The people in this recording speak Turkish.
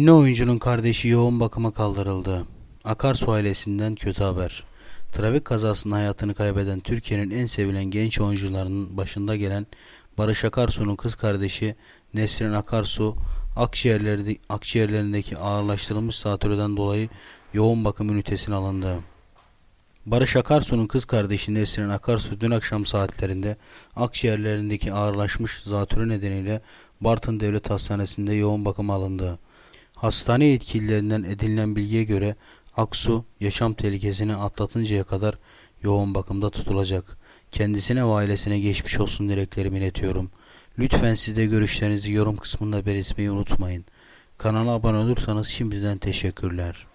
Ünlü oyuncunun kardeşi yoğun bakıma kaldırıldı. Akarsu ailesinden kötü haber. Trafik kazasında hayatını kaybeden Türkiye'nin en sevilen genç oyuncularının başında gelen Barış Akarsu'nun kız kardeşi Nesrin Akarsu akciğerleri, akciğerlerindeki ağırlaştırılmış zatürreden dolayı yoğun bakım ünitesine alındı. Barış Akarsu'nun kız kardeşi Nesrin Akarsu dün akşam saatlerinde akciğerlerindeki ağırlaşmış zatürre nedeniyle Bartın Devlet Hastanesi'nde yoğun bakıma alındı. Hastane yetkililerinden edinilen bilgiye göre Aksu yaşam tehlikesini atlatıncaya kadar yoğun bakımda tutulacak. Kendisine ve ailesine geçmiş olsun dileklerimi iletiyorum. Lütfen siz de görüşlerinizi yorum kısmında belirtmeyi unutmayın. Kanala abone olursanız şimdiden teşekkürler.